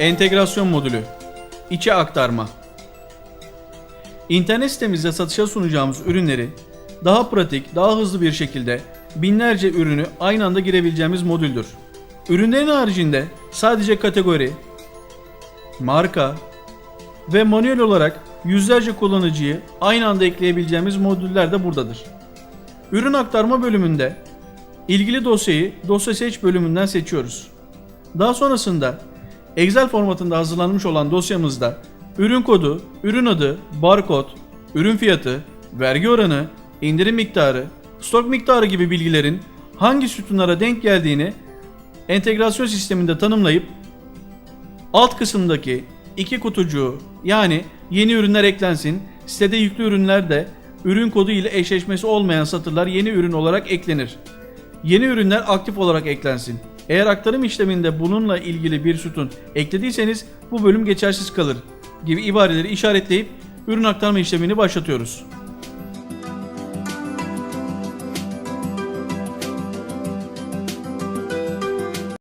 Entegrasyon modülü. İçe aktarma. İnternet sitemizde satışa sunacağımız ürünleri daha pratik, daha hızlı bir şekilde binlerce ürünü aynı anda girebileceğimiz modüldür. Ürünlerin haricinde sadece kategori, marka ve manuel olarak yüzlerce kullanıcıyı aynı anda ekleyebileceğimiz modüller de buradadır. Ürün aktarma bölümünde ilgili dosyayı dosya seç bölümünden seçiyoruz. Daha sonrasında Excel formatında hazırlanmış olan dosyamızda ürün kodu, ürün adı, barkod, ürün fiyatı, vergi oranı, indirim miktarı, stok miktarı gibi bilgilerin hangi sütunlara denk geldiğini entegrasyon sisteminde tanımlayıp alt kısımdaki iki kutucuğu yani yeni ürünler eklensin, sitede yüklü ürünler de ürün kodu ile eşleşmesi olmayan satırlar yeni ürün olarak eklenir. Yeni ürünler aktif olarak eklensin. Eğer aktarım işleminde bununla ilgili bir sütun eklediyseniz bu bölüm geçersiz kalır gibi ibareleri işaretleyip ürün aktarma işlemini başlatıyoruz.